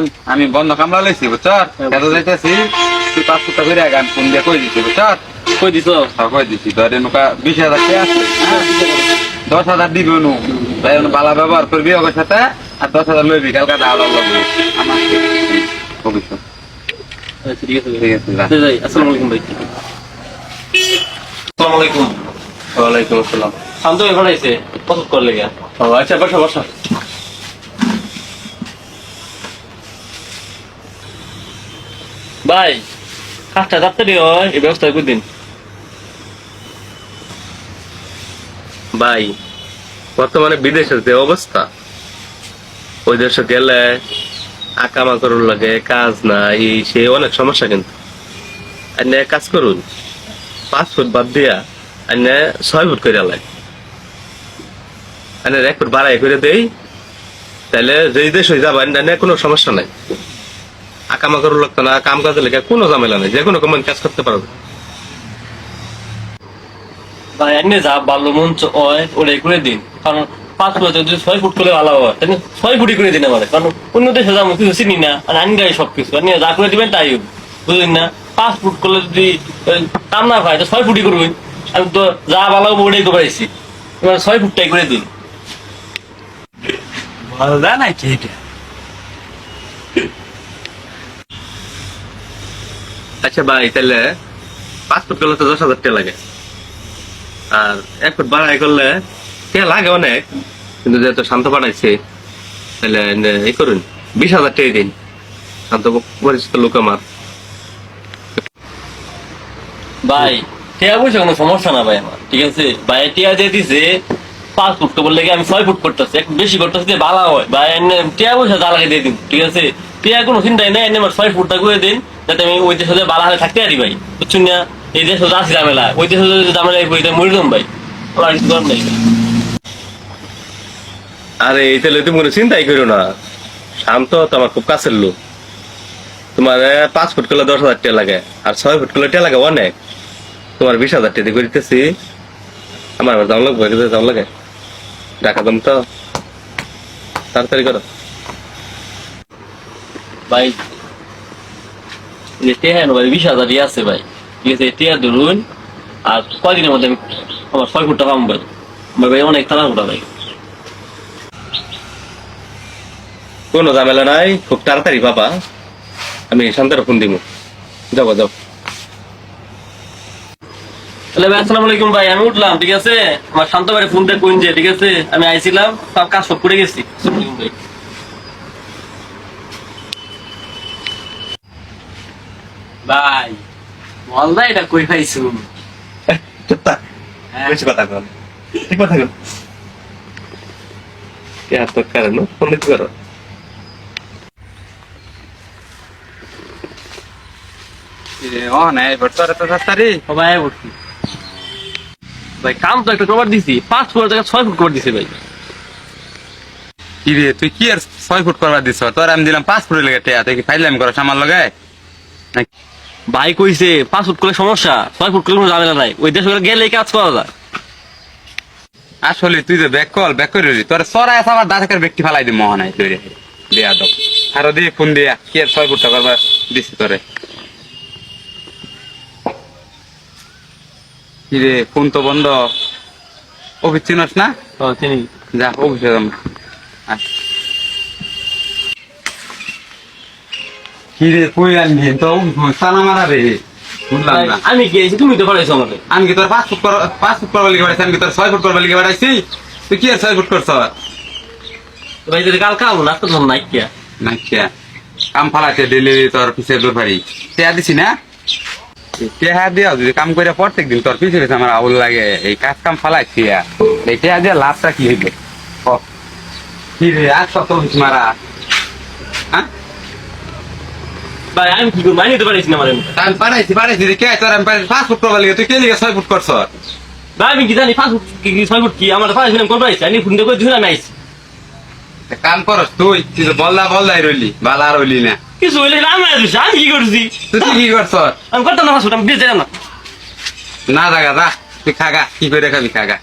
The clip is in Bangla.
শুন আমি বন্ধ কামলা লইছি বুঝছ? এত যাইতেছি তুই পাঁচ ফুটা করে গান ফোন দিয়ে কই দিছি বুঝছ? কই দিছ? কই দিছি ধরে নৌকা বিশ হাজার টাকা আছে হ্যাঁ? দশ হাজার দিবি নু তাই বালা ব্যবহার করবি ওর সাথে আর দশ হাজার লইবি কালকা দাওয়া লাগবে। আমার আচ্ছা ঠিক আছে। ঠিক আছে যাই আসসালামু আলাইকুম ভাই। আসসালামু আলাইকুম। ওয়ালাইকুম আসসালাম। শান্ত এখন আইছে পছন্দ করলে লেগে? ও আচ্ছা বসো বসো। ভাই, কাজটা তাড়াতাড়ি হয় এই ব্যবস্থা করে দিন। ভাই, বর্তমানে বিদেশের যে অবস্থা, ওই দেশে গেলে আকামা করুন লাগে কাজ না এই সে অনেক সমস্যা কিন্তু। আইনে কাজ করুন, পাঁচ ফুট বাদ দিয়া আইনে ছয় ফুট করে লাগে। আইনে এক ফুট বাড়াই করে দেই তাহলে যেই দেশ হয়ে যাবেন, আইনে কোনো সমস্যা নাই। আকামা করুন লাগতো না কাম কাজে লেগে কোনো ঝামেলা নেই যে কোনো কমেন্ট কাজ করতে পারবে ভাই এনে যা ভালো মন হয় ওটাই করে দিন। কারণ পাঁচ ফুট যদি ছয় ফুট করে ভালো হয় তাহলে ছয় ফুটই করে দিন আমার। কারণ অন্য দেশে যাব কিছু চিনি না আর আইন গাড়ি সব কিছু আপনি যা করে দিবেন তাই। বুঝলেন না? পাঁচ ফুট করলে যদি কাম না হয় তো ছয় ফুটই করবেন আমি তো যা ভালো হবে ওটাই তো পাইছি। এবার ছয় ফুটটাই করে দিন। ভালো নাকি এটা? আচ্ছা ভাই, তাহলে ফুট করলে তো দশ হাজার টাকা লাগে। আর এক ফুট বাড়াই করলে টাকা লাগে অনেক, কিন্তু যেহেতু শান্ত বাড়াইছে তাহলে এই করুন, বিশ হাজার টাকা দিন। শান্ত পরিচিত লোক আমার। ভাই টিয়া পয়সা কোনো সমস্যা না ভাই আমার, ঠিক আছে? ভাই টিয়া দিয়ে দিছে পাঁচ ফুট তো বললে আমি ছয় ফুট করতেছি, একটু বেশি করতেছি যে ভালো হয়। ভাই টিয়া পয়সা যা দিয়ে দিন, ঠিক আছে? টিয়া কোনো চিন্তাই নেই আমার ছয় ফুটটা করে দিন। যাতে আমি ওই দেশে ভালো হয়ে থাকতে পারি ভাই। বুঝছেন না? এই দেশে আসি ঝামেলা। ওই দেশে যদি ঝামেলা বইতে মরি যাম ভাই। আমার কিছু করার নাই। আরে এই তাহলে তুমি কোনো চিন্তাই করো না। শান্ত তো আমার খুব কাছের লোক। তোমার পাঁচ ফুট করলে দশ হাজার টাকা লাগে আর ছয় ফুট করলে টাকা লাগে অনেক। তোমার বিশ হাজার টাকা দিয়ে করে দিতেছি আমার আবার দাম লাগবে দাম লাগে। টাকা দাম তো। তাড়াতাড়ি করো। ভাই যে টিয়া ভাই বিশ হাজার ইয়ে আছে ভাই। ঠিক আছে ধরুন আর কয়দিনের মধ্যে আমি আমার ছয় ফুট টাকা ভাই। আমার ভাই অনেক তাড়া ফুটা ভাই। কোনো ঝামেলা নাই খুব তাড়াতাড়ি পাবা। আমি শান্তের ফোন দিব যাব যাও। তাহলে ভাই আসসালামু আলাইকুম ভাই আমি উঠলাম ঠিক আছে? আমার শান্ত ভাই ফোন দিয়ে কোন যে ঠিক আছে? আমি আইছিলাম সব কাজ সব করে গেছি। ভাই। ভাই ভাই এটা কই পাইছু? বেশি কথা কর। ঠিক কথা কর। এত কারণ ফোন দিতে তো ভাই কাম তো একটা কভার দিছি। পাঁচ ফুট জায়গা ছয় ফুট কভার দিছি ভাই। কি রে তুই কি আর ছয় ফুট করবার দিছ? তোর আমি দিলাম পাঁচ ফুটের লেগে টেয়া। তুই কি ফাইলাম করো সামার লগে? ভাই কইছে পাঁচ ফুট করলে সমস্যা ছয় ফুট করলে কোনো ঝামেলা নাই। ওই দেশ গেলে কাজ করা যায়। আসলে তুই যে ব্যাক কল ব্যাক করে রে তোর সরাই আছে আমার দাঁতের ব্যক্তি ফালাই দি মহানাই তুই রে দেয়া দাও আরও দিয়ে ফোন দিয়া কি আর ছয় ফুট করবার দিছি তোরে। কি রে ফোন তো বন্ধ। অফিস চিনস না? ও চিনি। যা অফিসে যাম। আয়। কি রে কই আনবি? তো সানা মারা রে। বুঝলাম না। আমি গিয়েছি তুমি তো পাঠাইছো আমাকে। আমি কি তোর পাঁচ ফুট কর পাঁচ ফুট করবার লিগে বাড়াইছি? আমি কি তোর ছয় ফুট করবার লিগে বাড়াইছি? তুই কি আর ছয় ফুট করছ? ভাই যদি কাল কাম না তো নাই কিয়া না কিয়া কাম ফালাতে দিলি তোর পিছে দূর পারি টেয়া দিছি না? টেহা দিয়া যদি কাম করে প্রত্যেক দিন তোর পিছে পিছে আমার আউল লাগে এই কাজ কাম ফালাইছি। এই টেহা দিয়া লাভটা কি হইবে? কি? রে আর সত মারা হ্যাঁ ভাই আমি কি করব? মাইনে তো পারিস না এমনি। আমি পারাইছি পারাইছি কে তোর আমি পারাইছি পাঁচ ফুট করবার তুই কে লিগে ছয় ফুট করছ ভাই আমি কি জানি পাঁচ ফুট কি ছয় ফুট কি? আমার পাঁচ কোন পাইছে? আমি দিয়ে করে আমি আইছি। কাম করস তুই তুই তো বললা বললাই রইলি বালা রইলি না। কিছু হইলে আমি আমি কি করছি? তুই কি করছ আমি করতাম না পাঁচ ফুট আমি বেঁচে না। না তুই খাগা কি করে খাবি খাগা